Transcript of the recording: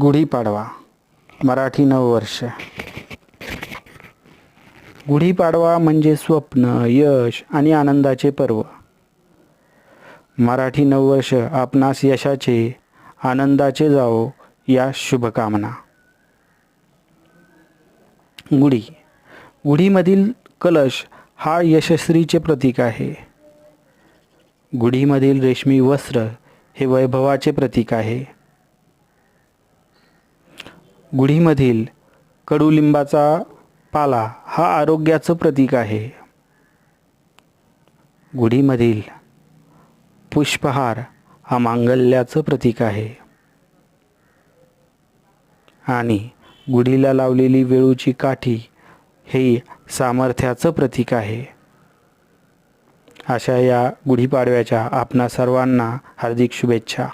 गुढीपाडवा मराठी नववर्ष गुढीपाडवा म्हणजे स्वप्न यश आणि आनंदाचे पर्व. मराठी नववर्ष आपणास यशाचे आनंदाचे जावो या शुभकामना. गुढी. गुढीमधील कलश हा यशस्वीचे प्रतीक आहे. गुढीमधील रेशमी वस्त्र हे वैभवाचे प्रतीक आहे. गुढीमधील कडुलिंबाचा पाला हा आरोग्याचं प्रतीक आहे. गुढीमधील पुष्पहार हा मांगल्याचं प्रतीक आहे. आणि गुढीला लावलेली वेळूची काठी हे सामर्थ्याचं प्रतीक आहे. अशा या गुढीपाडव्याच्या आपणा सर्वांना हार्दिक शुभेच्छा.